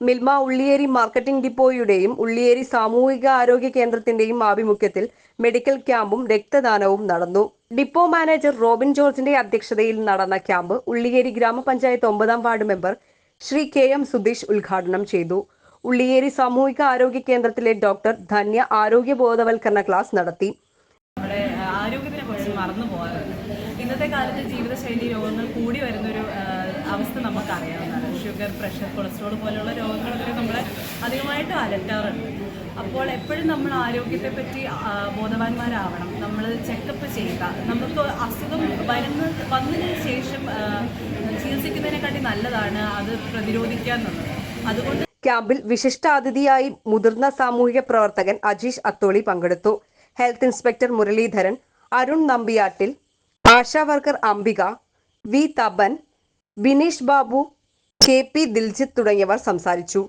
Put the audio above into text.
Milma Ulliyeri marketing ഡിപ്പോയുടെയും ഉള്ളിയേരി സാമൂഹിക ആരോഗ്യ കേന്ദ്രത്തിന്റെയും ആഭിമുഖ്യത്തിൽ മെഡിക്കൽ ക്യാമ്പും രക്തദാനവും നടന്നു. ഡിപ്പോ മാനേജർ റോബിൻ ജോർജിന്റെ അധ്യക്ഷതയിൽ നടന്ന ക്യാമ്പ് ഉള്ളിയേരി ഗ്രാമപഞ്ചായത്ത് ഒമ്പതാം ward member Shri K M Sudheesh ഉദ്ഘാടനം ചെയ്തു. ഉള്ളിയേരി സാമൂഹിക ആരോഗ്യ കേന്ദ്രത്തിലെ ഡോക്ടർ ധന്യ ആരോഗ്യ ബോധവൽക്കരണ ക്ലാസ് നടത്തി. ഇന്നത്തെ കാലത്ത് ജീവിതശൈലി രോഗങ്ങൾ കൂടി വരുന്നൊരു അവസ്ഥ നമുക്കറിയാവുന്നതാണ്. ഷുഗർ പ്രഷർ കൊളസ്ട്രോൾ പോലെയുള്ള രോഗങ്ങളൊക്കെ നമ്മൾ അധികമായിട്ട് അലട്ടാറുണ്ട്. അപ്പോൾ എപ്പോഴും നമ്മൾ ആരോഗ്യത്തെ പറ്റി ബോധവാന്മാരാവണം. നമ്മൾ ചെക്കപ്പ് ചെയ്യുക. നമുക്ക് അസുഖം വരുന്ന വന്നതിന് ശേഷം ചികിത്സിക്കുന്നതിനെക്കാട്ടി നല്ലതാണ് അത് പ്രതിരോധിക്കുക അതുകൊണ്ട് ക്യാമ്പിൽ വിശിഷ്ടാതിഥിയായി മുതിർന്ന സാമൂഹിക പ്രവർത്തകൻ അജീഷ് അത്തോളി പങ്കെടുത്തു. Health inspector Muraleedharan Arun Nambiattil Asha worker Ambika V തബൻ Bineesh Babu K P Diljith തുടങ്ങിയവർ സംസാരിച്ചു.